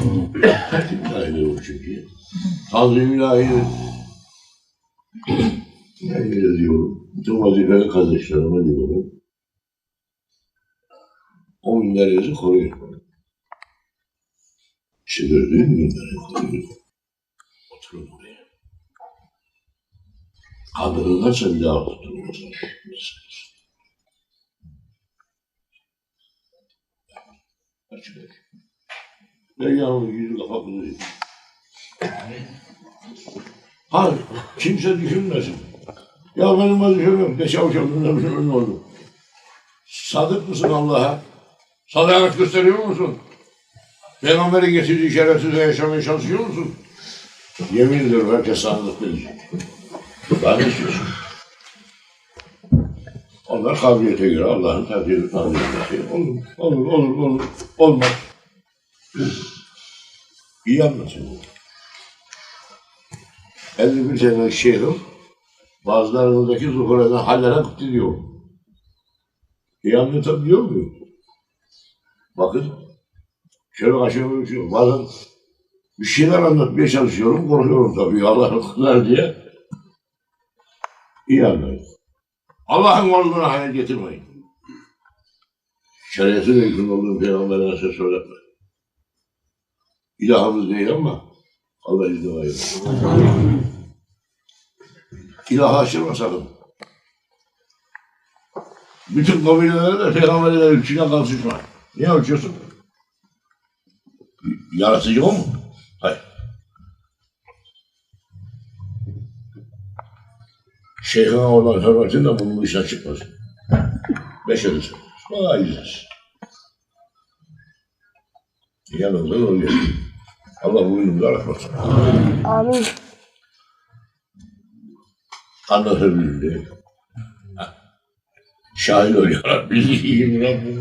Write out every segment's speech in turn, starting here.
İlahi o çünkü. Tanrı ilahi ne diyorum? Bütün vazifeli kardeşlerime diyorum. O günlerinizi koruyun. Çevirdiğim günleri koruyun. Oturun oraya. Kadınlarsa bir daha oturun. Açık et. Ben yalnız yüzü kapatını Ha, kimse düşünmesin. Ya benim vazifem yok. Beş avuç ömrümden ne oldu? Sadık mısın Allah'a? Sadakat gösteriyor musun? Peygamberin getirdiği şerefsiz yaşamaya çalışıyor musun? Yemin ediyorum herkes sadık bilecek. Daha ne istiyorsun? Onlar kabiliyete göre Allah'ın takdiri takdir etmesi. Olur, olur, olur, olur. Olmaz. İyi anlatın. 51 senelik şeyhim bazılarındaki zuhur eden hallere gitti diyor. İyi anlatabiliyor muyum? Bakın şöyle aşağı şey. Bazen bir şeyler anlatmaya çalışıyorum, korkuyorum tabii Allah'ın kılar diye. İyi anlayın. Allah'ın olduğunu hayal getirmeyin. Ve hüküm olduğunu peygamberine söz söyletme. İlahımız değil ama Allah izni verir. İlahı aşırma sakın. Bütün kabilelere de peygamberlere ölçüne kalkışma. Niye ölçüyorsun? Yaratıcı o mu? Hayır. Şeyhine olan hürmetin de bunun dışına çıkmasın. Beşeri söylüyoruz. Bana izlesin. Yanında oluyor. Allah ürünü aratmasın. Amin. Anlatabildi. Şahit ol ya Rabbi.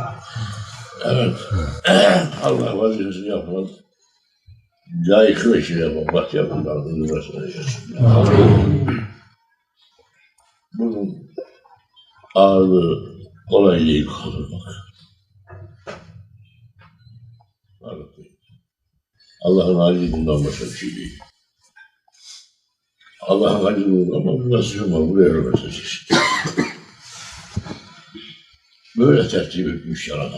Evet. Allah vazifesini yapmaz. Ve şey yapmaz. Bak yapın. Allah'ın versin. Bunun ağırlığı kolay değil kaldırmak. Anlatayım. Allah'ın acizi bundan başka bir şey değil. Allah'ın acizi bundan ama bu nasıl var? Buraya edeceksin. Böyle tertip etmiş yaradan.